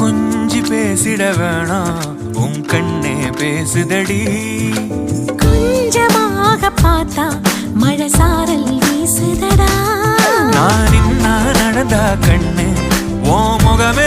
கொஞ்சி பேசிட வேணாம். உன் கண்ணே பேசுதடி. கொஞ்சமாக பார்த்தா மழை சாரல் வீசுதடா. நான் நடந்தா கண்ணு ஓ முகமே